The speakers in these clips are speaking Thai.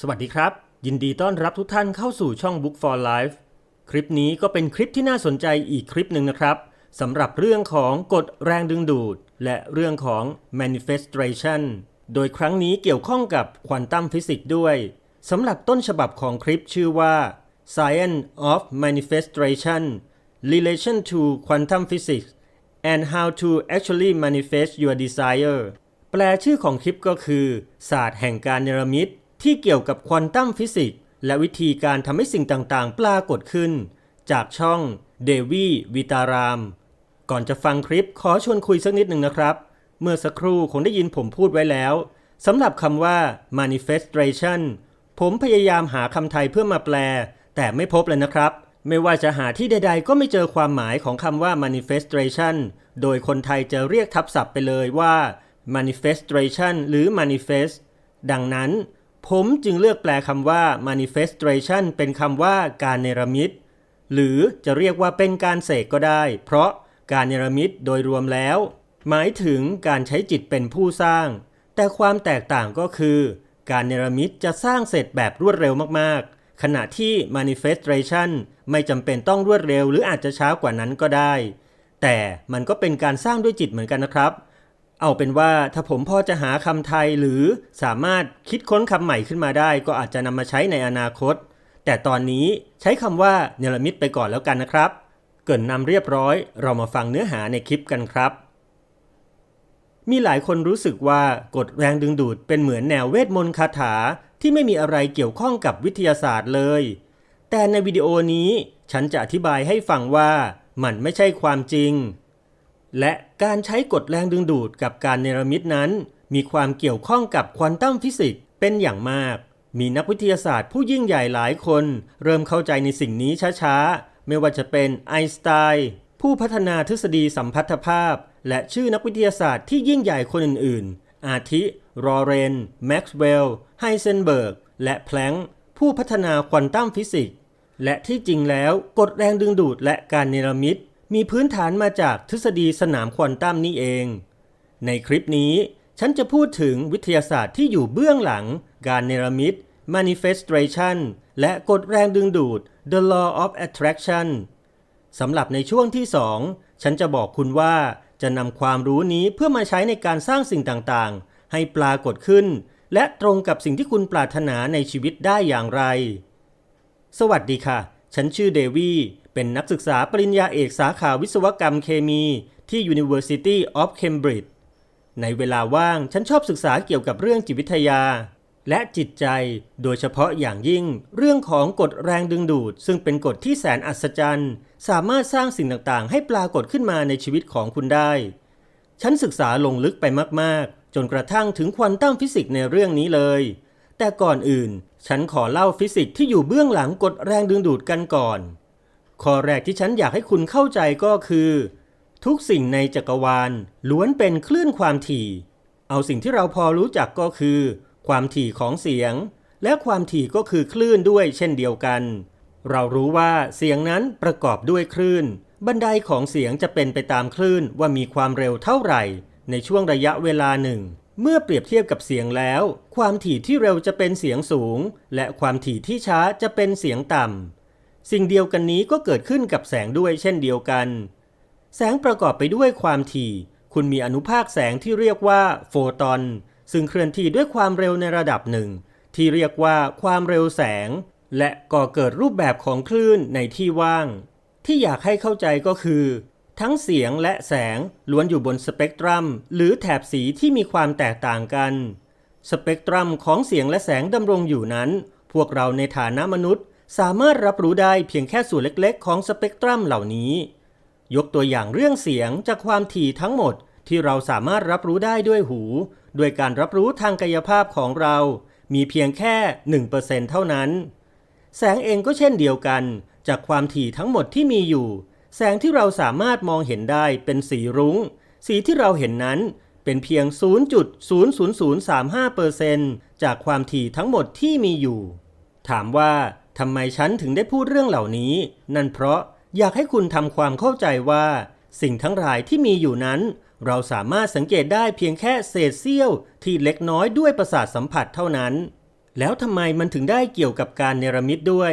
สวัสดีครับ ยินดีต้อนรับทุกท่านเข้าสู่ช่อง Book for Life คลิปนี้ก็เป็นคลิปที่น่าสนใจอีกคลิปหนึ่งนะครับสำหรับเรื่องของกฎแรงดึงดูด และเรื่องของ manifestation โดยครั้งนี้เกี่ยวข้องกับควอนตัมฟิสิกส์ด้วยสำหรับต้นฉบับของคลิปชื่อว่า Science of Manifestation Relation to Quantum Physics and How to Actually Manifest Your Desire แปลชื่อของคลิปก็คือ ศาสตร์แห่งการเนรมิต ที่เกี่ยวกับควอนตัมฟิสิกส์และวิธีการทำให้สิ่งต่างๆ ปรากฏขึ้น จากช่องเดวีวิตาราม ก่อนจะฟังคลิปขอชวนคุยสักนิดหนึ่งนะครับ เมื่อสักครู่คงได้ยินผมพูดไว้แล้วสำหรับคำว่า manifestation ผมพยายามหาคำไทยเพื่อมาแปล แต่ไม่พบเลยนะครับ ไม่ว่าจะหาที่ใด ๆ ก็ไม่เจอความหมายของคำว่า manifestation โดยคนไทยจะเรียกทับศัพท์ไปเลยว่า manifestation หรือ manifest ดังนั้น ผมจึงเลือกแปลคำว่า manifestation เป็นคำว่าการเนรมิต หรือจะเรียกว่าเป็นการเสกก็ได้ เพราะการเนรมิตโดยรวมแล้ว หมายถึงการใช้จิตเป็นผู้สร้าง แต่ความแตกต่างก็คือ การเนรมิตจะสร้างเสร็จแบบรวดเร็วมากๆ ขณะที่ manifestation ไม่จำเป็นต้องรวดเร็ว หรืออาจจะช้ากว่านั้นก็ได้ แต่มันก็เป็นการสร้างด้วยจิตเหมือนกันนะครับ เอาเป็นว่าถ้าผมพอจะหาคำไทยหรือสามารถคิดค้นคำใหม่ขึ้นมาได้ ก็อาจจะนำมาใช้ในอนาคต แต่ตอนนี้ใช้คำว่าเนรมิตไปก่อนแล้วกันนะครับ เกินนำเรียบร้อย เรามาฟังเนื้อหาในคลิปกันครับ มีหลายคนรู้สึกว่ากฎแรงดึงดูดเป็นเหมือนแนวเวทมนต์คาถาที่ไม่มีอะไรเกี่ยวข้องกับวิทยาศาสตร์เลย แต่ในวิดีโอนี้ฉันจะอธิบายให้ฟังว่ามันไม่ใช่ความจริง และการใช้กฎแรงดึงดูดกับการเนรมิตนั้น มีความเกี่ยวข้องกับควอนตัมฟิสิกส์เป็นอย่างมาก มีนักวิทยาศาสตร์ผู้ยิ่งใหญ่หลายคน เริ่มเข้าใจในสิ่งนี้ช้าๆ ไม่ว่าจะเป็นไอน์สไตน์ผู้พัฒนาทฤษฎีสัมพัทธภาพ และชื่อนักวิทยาศาสตร์ที่ยิ่งใหญ่คนอื่นๆ อาทิรอเรน แม็กซ์เวลล์ ไฮเซนเบิร์ก และแพลงก์ผู้พัฒนาควอนตัมฟิสิกส์ และที่จริงแล้วกฎแรงดึงดูดและการเนรมิต มีพื้นฐานมาจากทฤษฎีสนามควอนตัมนี่เอง ในคลิปนี้ฉันจะพูดถึงวิทยาศาสตร์ที่อยู่เบื้องหลัง การเนรมิต manifestation และกฎแรงดึงดูด the law of attraction สำหรับในช่วงที่ 2 ฉันจะบอกคุณว่าจะนำความรู้นี้เพื่อมาใช้ในการสร้างสิ่งต่างๆ ให้ปรากฏขึ้น และตรงกับสิ่งที่คุณปรารถนาในชีวิตได้อย่างไร สวัสดีค่ะ ฉันชื่อเดวี่ เป็นนักศึกษาปริญญาเอกสาขาวิศวกรรมเคมีที่ University of Cambridge ในเวลาว่างฉันชอบศึกษาเกี่ยวกับเรื่องจิตวิทยา และจิตใจโดยเฉพาะอย่างยิ่ง เรื่องของกฎแรงดึงดูด ซึ่งเป็นกฎที่แสนอัศจรรย์ สามารถสร้างสิ่งต่างๆ ให้ปรากฏขึ้นมาในชีวิตของคุณได้ ฉันศึกษาลงลึกไปมากๆ จนกระทั่งถึงควอนตัมฟิสิกส์ในเรื่องนี้เลย แต่ก่อนอื่น ฉันขอเล่าฟิสิกส์ที่อยู่เบื้องหลังกฎแรงดึงดูดกันก่อน ข้อแรกที่ฉันอยากให้คุณเข้าใจก็คือ ทุกสิ่งในจักรวาลล้วนเป็นคลื่นความถี่ เอาสิ่งที่เราพอรู้จักก็คือ ความถี่ของเสียง และความถี่ก็คือคลื่นด้วยเช่นเดียวกัน เรารู้ว่าเสียงนั้นประกอบด้วยคลื่น บันไดของเสียงจะเป็นไปตามคลื่นว่ามีความเร็วเท่าไหร่ ในช่วงระยะเวลาหนึ่ง เมื่อเปรียบเทียบกับเสียงแล้ว ความถี่ที่เร็วจะเป็นเสียงสูง และความถี่ที่ช้าจะเป็นเสียงต่ำ สิ่งเดียวกันนี้ก็เกิดขึ้นกับแสงด้วยเช่นเดียวกัน แสงประกอบไปด้วยความถี่ คุณมีอนุภาคแสงที่เรียกว่าโฟตอน ซึ่งเคลื่อนที่ด้วยความเร็วในระดับหนึ่ง ที่เรียกว่าความเร็วแสง และก่อเกิดรูปแบบของคลื่นในที่ว่าง ที่อยากให้เข้าใจก็คือ ทั้งเสียงและแสงล้วนอยู่บนสเปกตรัม หรือแถบสีที่มีความแตกต่างกัน สเปกตรัมของเสียงและแสงดำรงอยู่นั้น พวกเราในฐานะมนุษย์ สามารถรับรู้ได้เพียงแค่ส่วนเล็กๆ ของสเปกตรัมเหล่านี้ ยกตัวอย่างเรื่องเสียงจากความถี่ทั้งหมดที่เราสามารถรับรู้ได้ด้วยหู ด้วยการรับรู้ทางกายภาพของเรา มีเพียงแค่ 1%เท่านั้น แสงเองก็เช่นเดียวกัน จากความถี่ทั้งหมดที่มีอยู่ แสงที่เราสามารถมองเห็นได้เป็นสีรุง้ง สีที่เราเห็นนั้นเป็นเพียง 0.00035%จากความถี่ทั้งหมดที่มีอยู่ ถามว่า ทำไมฉันถึงได้พูดเรื่องเหล่านี้ นั่นเพราะอยากให้คุณทำความเข้าใจว่า สิ่งทั้งหลายที่มีอยู่นั้น เราสามารถสังเกตได้เพียงแค่เศษเสี้ยว ที่เล็กน้อยด้วยประสาทสัมผัสเท่านั้น แล้วทำไมมันถึงได้เกี่ยวกับการเนรมิตด้วย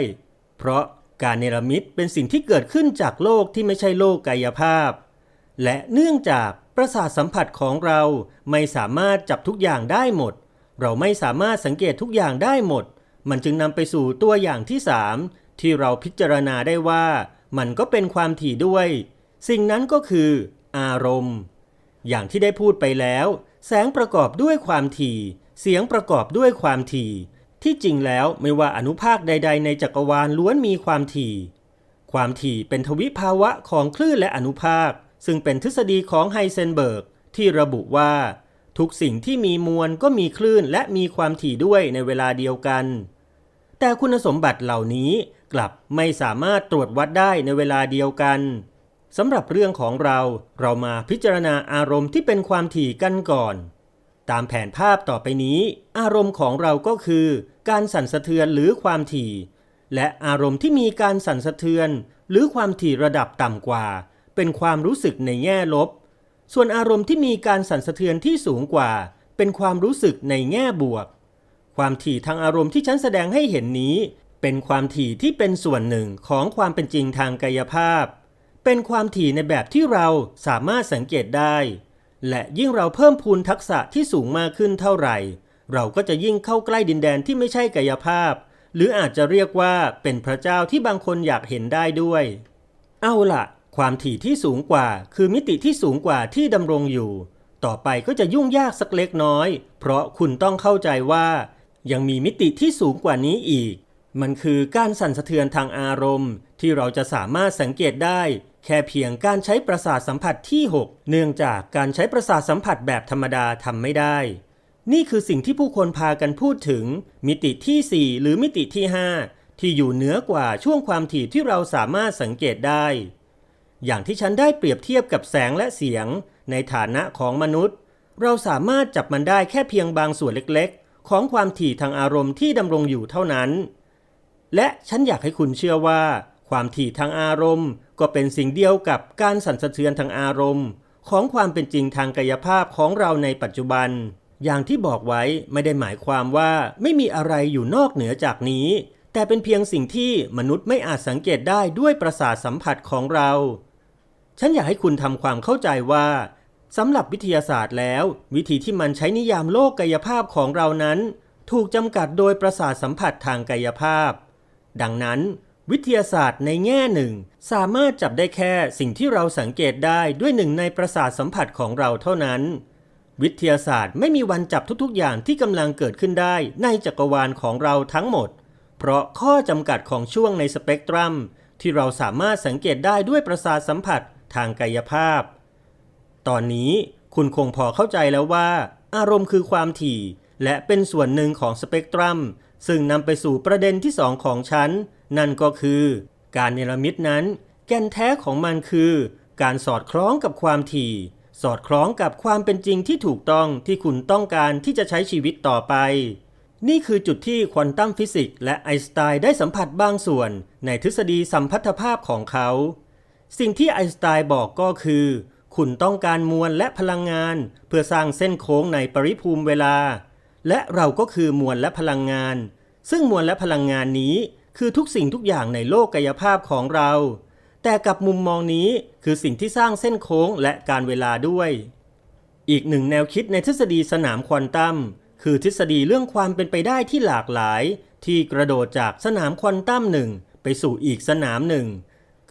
เพราะการเนรมิตเป็นสิ่งที่เกิดขึ้นจากโลกที่ไม่ใช่โลกกายภาพ และเนื่องจากประสาทสัมผัสของเราไม่สามารถจับทุกอย่างได้หมด เราไม่สามารถสังเกตทุกอย่างได้หมด มันจึงนำไปสู่ตัวอย่างที่สามที่เราพิจารณาได้ว่ามันก็เป็นความถี่ด้วย สิ่งนั้นก็คือ อารมณ์ อย่างที่ได้พูดไปแล้ว แสงประกอบด้วยความถี่ เสียงประกอบด้วยความถี่ ที่จริงแล้วไม่ว่าอนุภาคใด ๆ ในจักรวาลล้วนมีความถี่ ความถี่เป็นทวิภาวะของคลื่นและอนุภาค ซึ่งเป็นทฤษฎีของไฮเซนเบิร์กที่ระบุว่า ทุกสิ่งที่มีมวลก็มีคลื่นและมีความถี่ด้วยในเวลาเดียวกัน แต่คุณสมบัติเหล่านี้กลับไม่สามารถตรวจวัดได้ในเวลาเดียวกันสำหรับเรื่องของเราเรามาพิจารณาอารมณ์ที่เป็นความถี่กันก่อน ตามแผนภาพต่อไปนี้ อารมณ์ของเราก็คือ การสั่นสะเทือนหรือความถี่ และอารมณ์ที่มีการสั่นสะเทือน หรือความถี่ระดับต่ำกว่า เป็นความรู้สึกในแง่ลบ ส่วนอารมณ์ที่มีการสั่นสะเทือนที่สูงกว่า เป็นความรู้สึกในแง่บวก ความถี่ทางอารมณ์ที่ฉันแสดงให้เห็นนี้ เป็นความถี่ที่เป็นส่วนหนึ่งของความเป็นจริงทางกายภาพ เป็นความถี่ในแบบที่เราสามารถสังเกตได้ และยิ่งเราเพิ่มพูนทักษะที่สูงมากขึ้นเท่าไหร่ เราก็จะยิ่งเข้าใกล้ดินแดนที่ไม่ใช่กายภาพ หรืออาจจะเรียกว่าเป็นพระเจ้าที่บางคนอยากเห็นได้ด้วย เอาล่ะ ความถี่ที่สูงกว่า คือมิติที่สูงกว่าที่ดำรงอยู่ต่อไปก็จะยุ่งยากสักเล็กน้อย เพราะคุณต้องเข้าใจว่า ยังมีมิติที่สูงกว่านี้อีก มันคือการสั่นสะเทือนทางอารมณ์ ที่เราจะสามารถสังเกตได้ แค่เพียงการใช้ประสาทสัมผัสที่ 6 เนื่องจากการใช้ประสาทสัมผัสแบบธรรมดาทำไม่ได้ นี่คือสิ่งที่ผู้คนพากันพูดถึง มิติที่ 4 หรือมิติที่ 5 ที่อยู่เหนือกว่าช่วงความถี่ที่เราสามารถสังเกตได้ อย่างที่ฉันได้เปรียบเทียบกับแสงและเสียง ในฐานะของมนุษย์ เราสามารถจับมันได้แค่เพียงบางส่วนเล็ก ของความถี่ทางอารมณ์ที่ดำรงอยู่เท่านั้น และฉันอยากให้คุณเชื่อว่า ความถี่ทางอารมณ์ ก็เป็นสิ่งเดียวกับการสั่นสะเทือนทางอารมณ์ ของความเป็นจริงทางกายภาพของเราในปัจจุบัน อย่างที่บอกไว้ไม่ได้หมายความว่าไม่มีอะไรอยู่นอกเหนือจากนี้ แต่เป็นเพียงสิ่งที่มนุษย์ไม่อาจสังเกตได้ด้วยประสาทสัมผัสของเรา ฉันอยากให้คุณทำความเข้าใจว่า สำหรับวิทยาศาสตร์แล้ว วิธีที่มันใช้นิยามโลกกายภาพของเรานั้น ถูกจำกัดโดยประสาทสัมผัสทางกายภาพ ดังนั้น วิทยาศาสตร์ในแง่หนึ่ง สามารถจับได้แค่สิ่งที่เราสังเกตได้ด้วยหนึ่งในประสาทสัมผัสของเราเท่านั้น วิทยาศาสตร์ไม่มีวันจับทุกๆ อย่างที่กำลังเกิดขึ้นได้ในจักรวาลของเราทั้งหมด เพราะข้อจำกัดของช่วงในสเปกตรัมที่เราสามารถสังเกตได้ด้วยประสาทสัมผัสทางกายภาพ ตอนนี้คุณคงพอเข้าใจแล้วว่า อารมณ์คือความถี่ และเป็นส่วนหนึ่งของสเปกตรัม ซึ่งนำไปสู่ประเด็นที่สองของฉัน นั่นก็คือ การเนรมิตนั้น แก่นแท้ของมันคือ การสอดคล้องกับความถี่ สอดคล้องกับความเป็นจริงที่ถูกต้องที่คุณต้องการที่จะใช้ชีวิตต่อไป นี่คือจุดที่ควอนตัมฟิสิกส์และไอน์สไตน์ได้สัมผัสบางส่วน ในทฤษฎีสัมพัทธภาพของเขา สิ่งที่ไอน์สไตน์บอกก็คือ คุณต้องการมวลและพลังงาน เพื่อสร้างเส้นโค้งในปริภูมิเวลา และเราก็คือมวลและพลังงาน ซึ่งมวลและพลังงานนี้ คือทุกสิ่งทุกอย่างในโลกกายภาพของเรา แต่กับมุมมองนี้คือสิ่งที่สร้างเส้นโค้งและการเวลาด้วย อีกหนึ่งแนวคิดในทฤษฎีสนามควอนตัมคือทฤษฎีเรื่องความเป็นไปได้ที่หลากหลาย ที่กระโดดจากสนามควอนตัมหนึ่งไปสู่อีกสนามหนึ่ง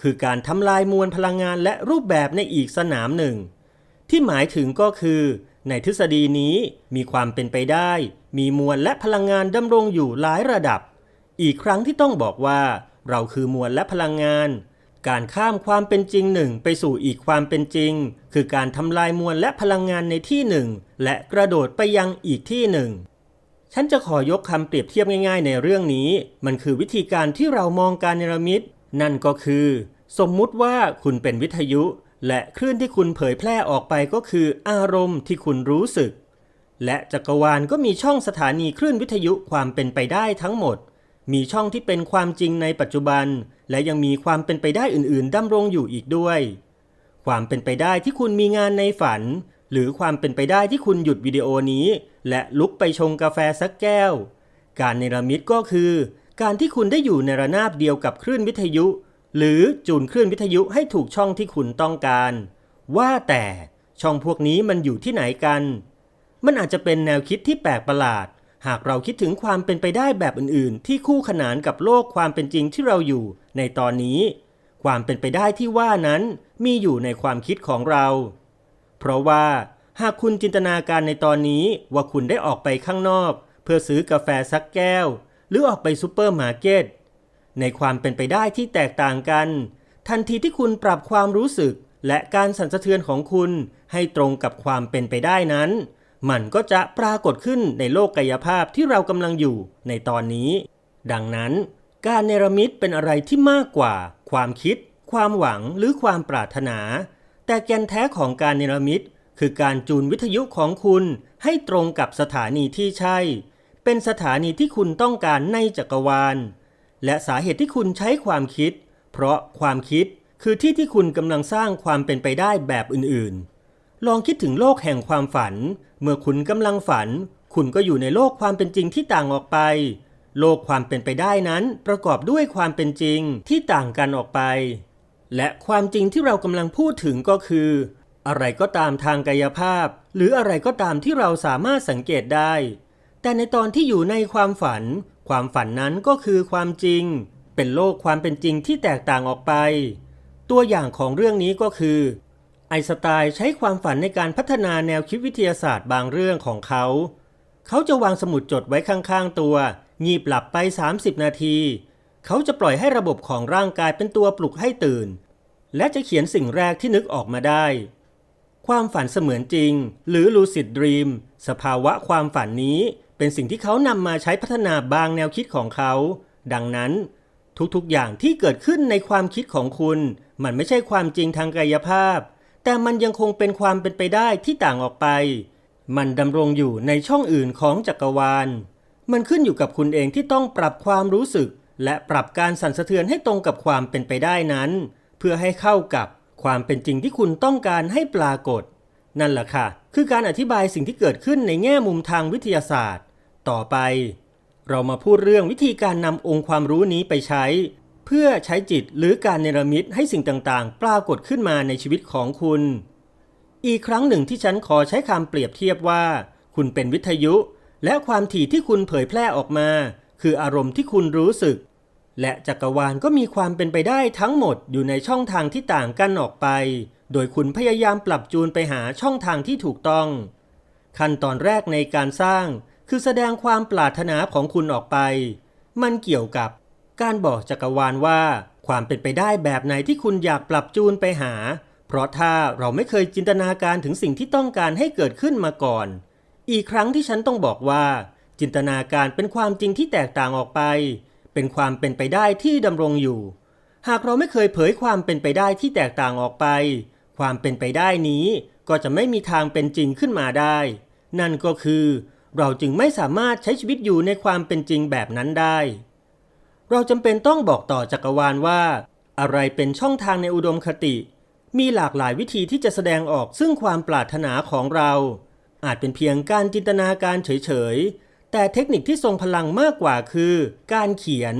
คือการทำลายมวลพลังงานและรูปแบบในอีกสนามหนึ่ง ที่หมายถึงก็คือ ในทฤษฎีนี้มีความเป็นไปได้ มีมวลและพลังงานดำรงอยู่หลายระดับ อีกครั้งที่ต้องบอกว่า เราคือมวลและพลังงาน การข้ามความเป็นจริงหนึ่งไปสู่อีกความเป็นจริง คือการทำลายมวลและพลังงานในที่หนึ่งและกระโดดไปยังอีกที่หนึ่งฉันจะขอยกคำเปรียบเทียบง่ายๆ ในเรื่องนี้ มันคือวิธีการที่เรามองการเนรมิต นั่นก็คือ สมมุติว่าคุณเป็นวิทยุ และคลื่นที่คุณเผยแพร่ออกไปก็คืออารมณ์ที่คุณรู้สึก และจักรวาลก็มีช่องสถานีคลื่นวิทยุความเป็นไปได้ทั้งหมด มีช่องที่เป็นความจริงในปัจจุบัน และยังมีความเป็นไปได้อื่น ๆดำรงอยู่อีกด้วย ความเป็นไปได้ที่คุณมีงานในฝัน หรือความเป็นไปได้ที่คุณหยุดวิดีโอนี้ และลุกไปชงกาแฟสักแก้ว การเนรมิตก็คือ การที่คุณได้อยู่ในระนาบเดียวกับคลื่นวิทยุ หรือจูนคลื่นวิทยุให้ถูกช่องที่คุณต้องการ ว่าแต่ช่องพวกนี้มันอยู่ที่ไหนกัน มันอาจจะเป็นแนวคิดที่แปลกประหลาด หากเราคิดถึงความเป็นไปได้แบบอื่น ๆ ที่คู่ขนานกับโลกความเป็นจริงที่เราอยู่ในตอนนี้ ความเป็นไปได้ที่ว่านั้นมีอยู่ในความคิดของเรา เพราะว่าหากคุณจินตนาการในตอนนี้ว่าคุณได้ออกไปข้างนอก เพื่อซื้อกาแฟสักแก้ว หรือออกไปซูเปอร์มาร์เก็ตในความเป็นไปได้ที่แตกต่างกัน ทันทีที่คุณปรับความรู้สึกและการสั่นสะเทือนของคุณให้ตรงกับความเป็นไปได้นั้น มันก็จะปรากฏขึ้นในโลกกายภาพที่เรากำลังอยู่ในตอนนี้ ดังนั้น การเนรมิตเป็นอะไรที่มากกว่า ความคิด ความหวังหรือความปรารถนา แต่แกนแท้ของการเนรมิตคือการจูนวิทยุของคุณให้ตรงกับสถานีที่ใช่ เป็นสถานีที่คุณต้องการในจักรวาล และสาเหตุที่คุณใช้ความคิด เพราะความคิดคือที่ที่คุณกำลังสร้างความเป็นไปได้แบบอื่นๆ ลองคิดถึงโลกแห่งความฝัน เมื่อคุณกำลังฝัน คุณก็อยู่ในโลกความเป็นจริงที่ต่างออกไป โลกความเป็นไปได้นั้นประกอบด้วยความเป็นจริงที่ต่างกันออกไป และความจริงที่เรากำลังพูดถึงก็คือ อะไรก็ตามทางกายภาพ หรืออะไรก็ตามที่เราสามารถสังเกตได้ แต่ในตอนที่อยู่ในความฝัน ความฝันนั้นก็คือความจริง เป็นโลกความเป็นจริงที่แตกต่างออกไป ตัวอย่างของเรื่องนี้ก็คือ ไอสไตน์ใช้ความฝันในการพัฒนาแนวคิดวิทยาศาสตร์บางเรื่องของเขา เขาจะวางสมุดจดไว้ข้างๆตัวงีบหลับไป 30 นาที เขาจะปล่อยให้ระบบของร่างกายเป็นตัวปลุกให้ตื่น และจะเขียนสิ่งแรกที่นึกออกมาได้ ความฝันเสมือนจริง หรือ lucid dream สภาวะความฝันนี้ เป็นสิ่งที่เขานำมาใช้พัฒนาบางแนวคิดของเขา ดังนั้น ทุกๆอย่างที่เกิดขึ้นในความคิดของคุณ มันไม่ใช่ความจริงทางกายภาพ แต่มันยังคงเป็นความเป็นไปได้ที่ต่างออกไป มันดำรงอยู่ในช่องอื่นของจักรวาล มันขึ้นอยู่กับคุณเองที่ต้องปรับความรู้สึก และปรับการสั่นสะเทือนให้ตรงกับความเป็นไปได้นั้น เพื่อให้เข้ากับความเป็นจริงที่คุณต้องการให้ปรากฏ นั่นแหละค่ะ คือการอธิบายสิ่งที่เกิดขึ้นในแง่มุมทางวิทยาศาสตร์ ต่อไป เรามาพูดเรื่องวิธีการนำองค์ความรู้นี้ไปใช้ เพื่อใช้จิตหรือการเนรมิตให้สิ่งต่างๆ ปรากฏขึ้นมาในชีวิตของคุณ อีกครั้งหนึ่งที่ฉันขอใช้คำเปรียบเทียบว่า คุณเป็นวิทยุ และความถี่ที่คุณเผยแพร่ออกมา คืออารมณ์ที่คุณรู้สึก และจักรวาลก็มีความเป็นไปได้ทั้งหมดอยู่ในช่องทางที่ต่างกันออกไป โดยคุณพยายามปรับจูนไปหาช่องทางที่ถูกต้อง ขั้นตอนแรกในการสร้าง คือแสดงความปรารถนาของคุณออกไป มันเกี่ยวกับการบอกจักรวาลว่า ความเป็นไปได้แบบไหนที่คุณอยากปรับจูนไปหา เพราะถ้าเราไม่เคยจินตนาการถึงสิ่งที่ต้องการให้เกิดขึ้นมาก่อน อีกครั้งที่ฉันต้องบอกว่า จินตนาการเป็นความจริงที่แตกต่างออกไป เป็นความเป็นไปได้ที่ดำรงอยู่ หากเราไม่เคยเผยความเป็นไปได้ที่แตกต่างออกไป ความเป็นไปได้นี้ก็จะไม่มีทางเป็นจริงขึ้นมาได้ นั่นก็คือ เราจึงไม่สามารถใช้ชีวิตอยู่ในความเป็นจริงแบบนั้นได้ เราจำเป็นต้องบอกต่อจักรวาลว่า อะไรเป็นช่องทางในอุดมคติ มีหลากหลายวิธีที่จะแสดงออกซึ่งความปรารถนาของเรา อาจเป็นเพียงการจินตนาการเฉยๆ แต่เทคนิคที่ทรงพลังมากกว่าคือ การเขียน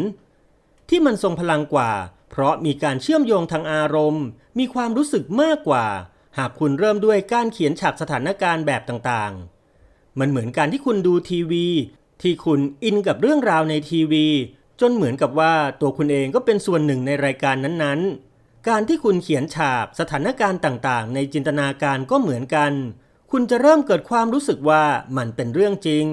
ที่มันทรงพลังกว่า เพราะมีการเชื่อมโยงทางอารมณ์ มีความรู้สึกมากกว่า หากคุณเริ่มด้วยการเขียนฉากสถานการณ์แบบต่างๆ มันเหมือนการที่คุณดูทีวี ที่คุณอินกับเรื่องราวในทีวี จนเหมือนกับว่าตัวคุณเองก็เป็นส่วนหนึ่งในรายการนั้นๆ การที่คุณเขียนฉากสถานการณ์ต่างๆ ในจินตนาการก็เหมือนกัน คุณจะเริ่มเกิดความรู้สึกว่ามันเป็นเรื่องจริง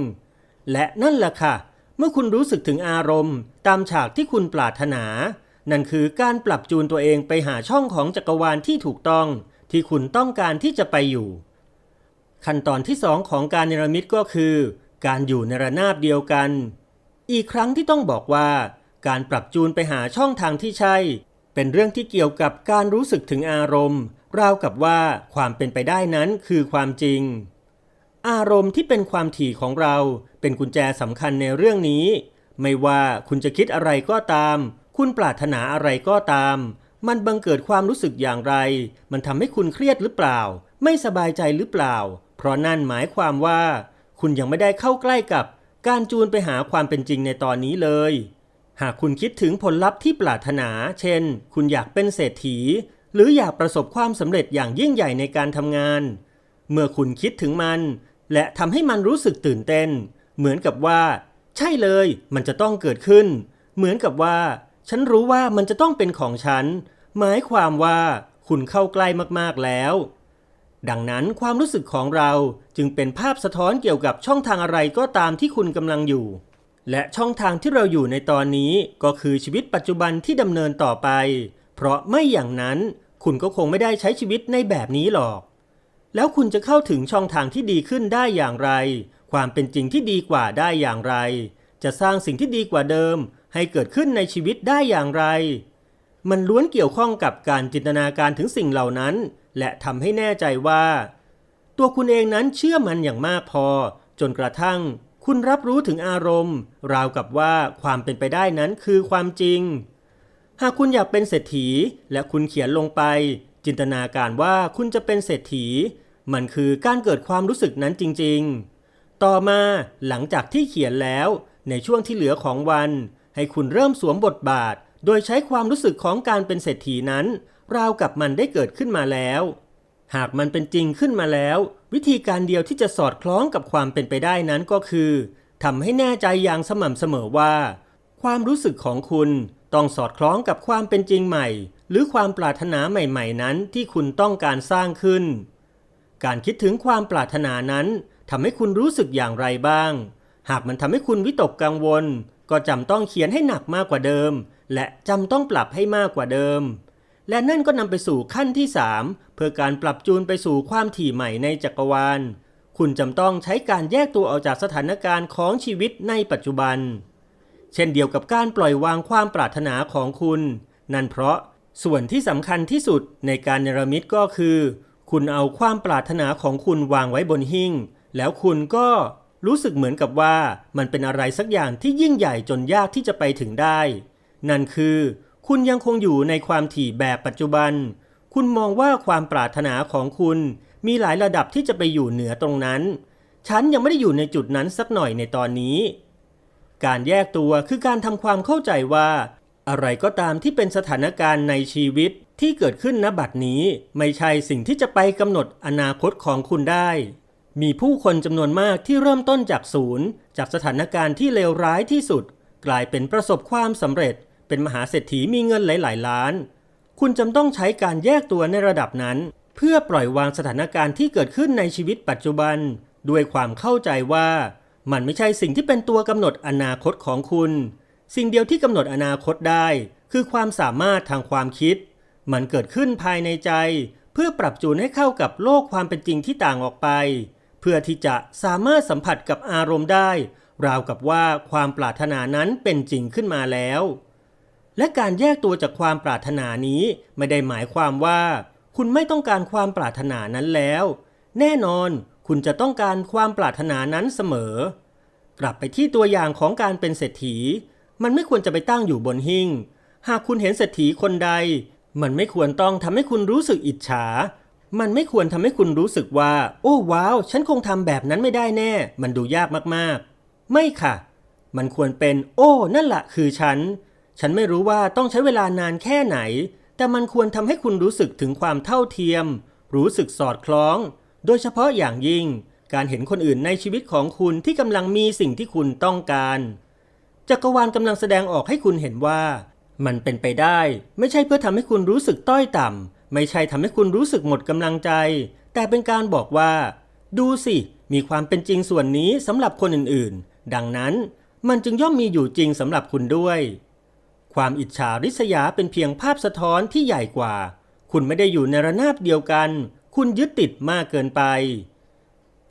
และนั่นแหละค่ะ เมื่อคุณรู้สึกถึงอารมณ์ ตามฉากที่คุณปรารถนา นั่นคือการปรับจูนตัวเองไปหาช่องของจักรวาลที่ถูกต้อง ที่คุณต้องการที่จะไปอยู่ ขั้นตอนที่สองของการเนรมิตก็คือ การอยู่ในระนาบเดียวกัน อีกครั้งที่ต้องบอกว่า การปรับจูนไปหาช่องทางที่ใช่ เป็นเรื่องที่เกี่ยวกับการรู้สึกถึงอารมณ์ ราวกับว่าความเป็นไปได้นั้นคือความจริง อารมณ์ที่เป็นความถี่ของเราเป็นกุญแจสำคัญในเรื่องนี้ ไม่ว่าคุณจะคิดอะไรก็ตาม คุณปรารถนาอะไรก็ตามมันบังเกิดความรู้สึกอย่างไร มันทำให้คุณเครียดหรือเปล่า ไม่สบายใจหรือเปล่า เพราะนั่นหมายความว่า คุณยังไม่ได้เข้าใกล้กับการจูนไปหาความเป็นจริงในตอนนี้เลย หากคุณคิดถึงผลลัพธ์ที่ปรารถนา เช่น คุณอยากเป็นเศรษฐี หรืออยากประสบความสำเร็จอย่างยิ่งใหญ่ในการทำงาน เมื่อคุณคิดถึงมัน และทำให้มันรู้สึกตื่นเต้น เหมือนกับว่า ใช่เลย มันจะต้องเกิดขึ้น เหมือนกับว่า ฉันรู้ว่ามันจะต้องเป็นของฉัน หมายความว่าคุณเข้าใกล้มากๆแล้ว ดังนั้นความรู้สึกของเราจึงเป็นภาพสะท้อนเกี่ยวกับช่องทางอะไรก็ตามที่คุณกำลังอยู่ และช่องทางที่เราอยู่ในตอนนี้ก็คือชีวิตปัจจุบันที่ดำเนินต่อไป เพราะไม่อย่างนั้นคุณก็คงไม่ได้ใช้ชีวิตในแบบนี้หรอก แล้วคุณจะเข้าถึงช่องทางที่ดีขึ้นได้อย่างไร ความเป็นจริงที่ดีกว่าได้อย่างไร จะสร้างสิ่งที่ดีกว่าเดิม ให้เกิดขึ้นในชีวิตได้อย่างไร มันล้วนเกี่ยวข้องกับการจินตนาการถึงสิ่งเหล่านั้น และทำให้แน่ใจว่า ตัวคุณเองนั้นเชื่อมันอย่างมากพอ จนกระทั่ง คุณรับรู้ถึงอารมณ์ ราวกับว่าความเป็นไปได้นั้นคือความจริง หากคุณอยากเป็นเศรษฐี และคุณเขียนลงไป จินตนาการว่าคุณจะเป็นเศรษฐี มันคือการเกิดความรู้สึกนั้นจริง ๆ ต่อมาหลังจากที่เขียนแล้ว ในช่วงที่เหลือของวัน ให้คุณเริ่มสวมบทบาท โดยใช้ความรู้สึกของการเป็นเศรษฐีนั้น ราวกับมันได้เกิดขึ้นมาแล้ว หากมันเป็นจริงขึ้นมาแล้ว วิธีการเดียวที่จะสอดคล้องกับความเป็นไปได้นั้นก็คือทำให้แน่ใจอย่างสม่ำเสมอว่า ความรู้สึกของคุณต้องสอดคล้องกับความเป็นจริงใหม่ หรือความปรารถนาใหม่ ๆ นั้นที่คุณต้องการสร้างขึ้น การคิดถึงความปรารถนานั้นทำให้คุณรู้สึกอย่างไรบ้าง หากมันทำให้คุณวิตกกังวล ก็จำต้องเขียนให้หนักมากกว่าเดิม และจำต้องปรับให้มากกว่าเดิม และนั่นก็นำไปสู่ขั้นที่ 3 เพื่อการปรับจูนไปสู่ความถี่ใหม่ในจักรวาล คุณจำต้องใช้การแยกตัวออกจากสถานการณ์ของชีวิตในปัจจุบัน เช่นเดียวกับการปล่อยวางความปรารถนาของคุณ นั่นเพราะส่วนที่สำคัญที่สุดในการเนรมิตก็คือ คุณเอาความปรารถนาของคุณวางไว้บนหิ้ง แล้วคุณก็รู้สึกเหมือนกับว่ามันเป็นอะไรสักอย่างที่ยิ่งใหญ่จนยากที่จะไปถึงได้ นั่นคือ คุณยังคงอยู่ในความถี่แบบปัจจุบัน คุณมองว่าความปรารถนาของคุณมีหลายระดับที่จะไปอยู่เหนือตรงนั้น ฉันยังไม่ได้อยู่ในจุดนั้นสักหน่อยในตอนนี้ การแยกตัวคือการทำความเข้าใจว่า อะไรก็ตามที่เป็นสถานการณ์ในชีวิตที่เกิดขึ้นณบัดนี้ ไม่ใช่สิ่งที่จะไปกำหนดอนาคตของคุณได้ มีผู้คนจำนวนมากที่เริ่มต้นจากศูนย์ จากสถานการณ์ที่เลวร้ายที่สุด กลายเป็นประสบความสำเร็จ เป็นมหาเศรษฐีมีเงินหลาย ๆ ล้าน คุณจำต้องใช้การแยกตัวในระดับนั้น เพื่อปล่อยวางสถานการณ์ที่เกิดขึ้นในชีวิตปัจจุบัน ด้วยความเข้าใจว่า มันไม่ใช่สิ่งที่เป็นตัวกำหนดอนาคตของคุณ สิ่งเดียวที่กำหนดอนาคตได้ คือความสามารถทางความคิด มันเกิดขึ้นภายในใจ เพื่อปรับจูนให้เข้ากับโลกความเป็นจริงที่ต่างออกไป เพื่อที่จะสามารถสัมผัสกับอารมณ์ได้ราวกับว่าความปรารถนานั้นเป็นจริงขึ้นมาแล้ว และการแยกตัวจากความปรารถนานี้ไม่ได้หมายความว่า คุณไม่ต้องการความปรารถนานั้นแล้ว แน่นอนคุณจะต้องการความปรารถนานั้นเสมอ กลับไปที่ตัวอย่างของการเป็นเศรษฐี มันไม่ควรจะไปตั้งอยู่บนหิ้ง หากคุณเห็นเศรษฐีคนใด มันไม่ควรต้องทำให้คุณรู้สึกอิจฉา มันไม่ควรทำให้คุณรู้สึกว่า โอ้ว้าว ฉันคงทำแบบนั้นไม่ได้แน่ มันดูยากมากๆ ไม่ค่ะ มันควรเป็น โอ้ นั่นแหละคือฉัน ฉันไม่รู้ว่าต้องใช้เวลานานแค่ไหน แต่มันควรทำให้คุณรู้สึกถึงความเท่าเทียม รู้สึกสอดคล้อง โดยเฉพาะอย่างยิ่ง การเห็นคนอื่นในชีวิตของคุณที่กำลังมีสิ่งที่คุณต้องการจักรวาลกำลังแสดงออกให้คุณเห็นว่า มันเป็นไปได้ ไม่ใช่เพื่อทำให้คุณรู้สึกต้อยต่ำไม่ใช่ทำให้คุณรู้สึกหมดกำลังใจ แต่เป็นการบอกว่า ดูสิ มีความเป็นจริงส่วนนี้สำหรับคนอื่นๆ ดังนั้นมันจึงย่อมมีอยู่จริงสำหรับคุณด้วย ความอิจฉาริษยาเป็นเพียงภาพสะท้อนที่ใหญ่กว่า คุณไม่ได้อยู่ในระนาบเดียวกัน คุณยึดติดมากเกินไป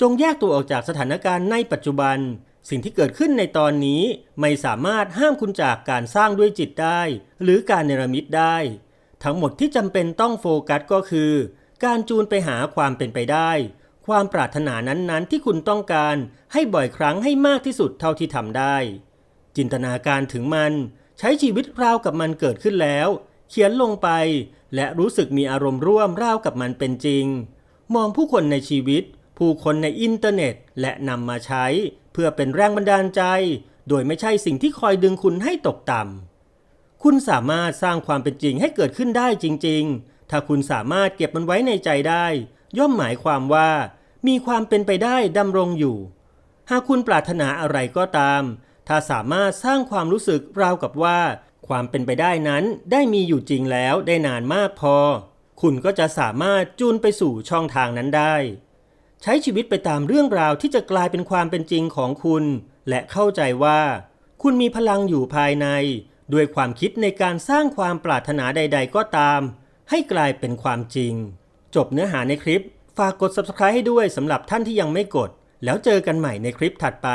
จงแยกตัวออกจากสถานการณ์ในปัจจุบัน สิ่งที่เกิดขึ้นในตอนนี้ไม่สามารถห้ามคุณจากการสร้างด้วยจิตได้ หรือการเนรมิตได้ ทั้งหมดที่จำเป็นต้องโฟกัสก็คือ การจูนไปหาความเป็นไปได้ ความปรารถนานั้นๆ ที่คุณต้องการให้บ่อยครั้งให้มากที่สุดเท่าที่ทำได้ จินตนาการถึงมัน ใช้ชีวิตราวกับมันเกิดขึ้นแล้ว เขียนลงไป และรู้สึกมีอารมณ์ร่วมราวกับมันเป็นจริง มองผู้คนในชีวิต ผู้คนในอินเทอร์เน็ต และนำมาใช้ เพื่อเป็นแรงบันดาลใจ โดยไม่ใช่สิ่งที่คอยดึงคุณให้ตกต่ำคุณสามารถสร้างความเป็นจริงให้เกิดขึ้นได้จริง ๆ ถ้าคุณสามารถเก็บมันไว้ในใจได้ ย่อมหมายความว่า มีความเป็นไปได้ดำรงอยู่ หากคุณปรารถนาอะไรก็ตาม ถ้าสามารถสร้างความรู้สึกราวกับว่า ความเป็นไปได้นั้นได้มีอยู่จริงแล้วได้นานมากพอ คุณก็จะสามารถจูนไปสู่ช่องทางนั้นได้ ใช้ชีวิตไปตามเรื่องราวที่จะกลายเป็นความเป็นจริงของคุณ และเข้าใจว่า คุณมีพลังอยู่ภายใน ด้วยความคิดในการสร้างความปรารถนาใด ๆ ก็ตาม ให้กลายเป็นความจริง จบเนื้อหาในคลิป ฝากกด subscribe ให้ด้วยสำหรับท่านที่ยังไม่กด แล้วเจอกันใหม่ในคลิปถัดไป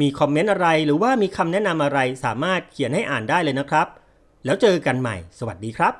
มีคอมเมนต์อะไรหรือว่ามีคำแนะนำอะไรสามารถเขียนให้อ่านได้เลยนะครับ แล้วเจอกันใหม่ สวัสดีครับ